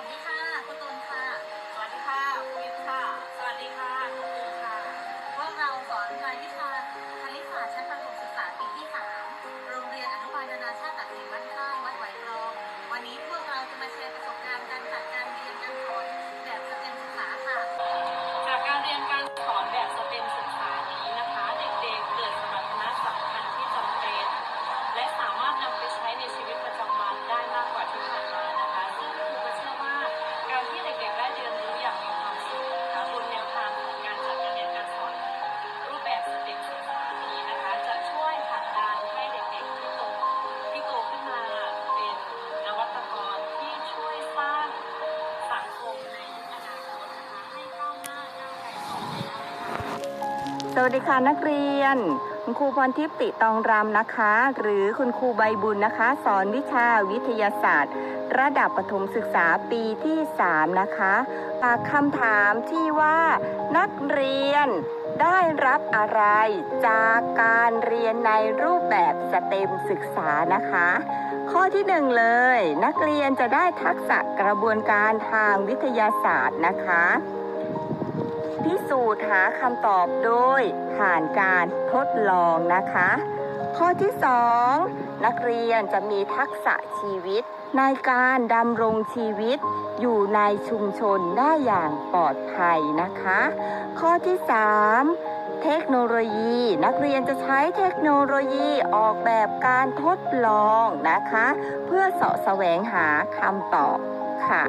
วัสดีค่ะ สวัสดีค่ะนักเรียน คุณครูพรทิพย์ติตองรำนะคะ หรือคุณครูใบบุญนะคะ สอนวิชาวิทยาศาสตร์ ระดับประถมศึกษาปีที่ 3 นะคะจากคำถามที่ว่านักเรียนได้รับอะไรจากการเรียนในรูปแบบสเต็มศึกษานะคะ ข้อที่หนึ่งเลย นักเรียนจะได้ทักษะกระบวนการทางวิทยาศาสตร์นะคะ พิสูจน์หาคำตอบโดยผ่านการทดลองนะคะ ข้อที่ 2 นักเรียนจะมีทักษะชีวิต ในการดำรงชีวิต อยู่ในชุมชนได้อย่างปลอดภัยนะคะ ข้อที่ 3เทคโนโลยี นักเรียนจะใช้เทคโนโลยีออกแบบการทดลองนะคะ เพื่อเสาะแสวงหาคำตอบค่ะ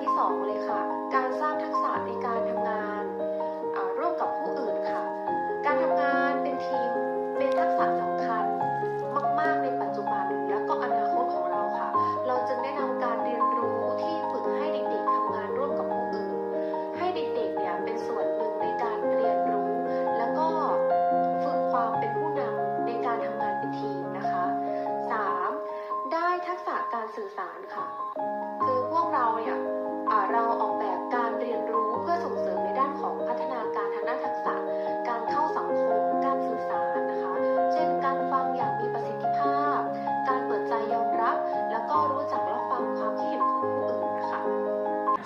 ที่สองเลยค่ะ การสร้างทักษะในการทำงาน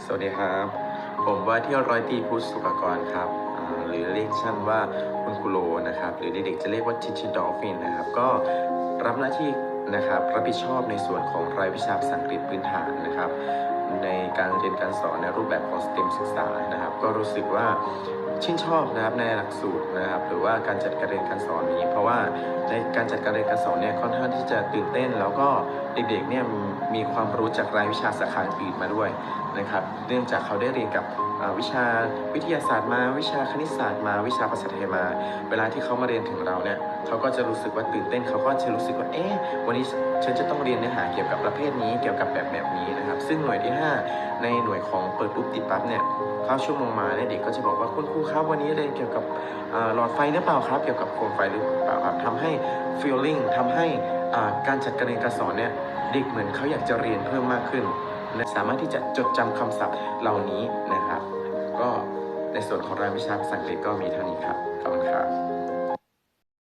สวัสดีครับ ผมว่าที่ร้อยตีพุทธสุภกรครับ หรือเรียกชั้นว่าคุณคุโลนะครับ หรือเด็กๆจะเรียกว่าทิชิดอฟฟินนะครับ ก็รับหน้าที่นะครับรับผิดชอบในส่วนของรายวิชาภาษาอังกฤษพื้นฐานนะครับ ในการเรียนการสอนในรูปแบบของ STEM ศึกษานะครับ ก็รู้สึกว่าชื่นชอบนะครับในหลักสูตรนะครับหรือว่าการจัดการเรียนการสอนนี้ เพราะว่าในการจัดการเรียนการสอนเนี่ยค่อนข้างที่จะตื่นเต้น แล้วก็เด็กๆเนี่ยมีความรู้จากรายวิชาสาขาอื่นมาด้วยนะครับเนื่องจากเขาได้เรียนกับวิชาวิทยาศาสตร์มา วิชาคณิตศาสตร์มาวิชาภาษาไทยมา เวลาที่เขามาเรียนถึงเราเนี่ยเขาก็จะรู้สึกว่าตื่นเต้น เขาก็จะรู้สึกว่าเอ๊ะวันนี้ฉันจะต้องเรียนเนื้อหาเกี่ยวกับประเภทนี้เกี่ยวกับแบบแบบนี้นะครับ ซึ่งหน่วยที่ 5 ในหน่วยของเปิดปุ๊บติดปั๊บเนี่ย เข้าชั่วโมงมาเนี่ยเด็กก็จะบอกว่าคุณครูครับวันนี้เรียนเกี่ยวกับหลอดไฟหรือเปล่าครับ เกี่ยวกับโคมไฟหรือเปล่าครับทำให้ feeling ทำให้การจัดการเรียนการสอนเนี่ยเด็กเหมือนเขาอยากจะเรียนเพิ่มมากขึ้นและสามารถที่จะจดจำคำศัพท์เหล่านี้นะครับ ก็ในส่วนของรายวิชาภาษาอังกฤษก็มีเท่านี้ครับขอบคุณครับ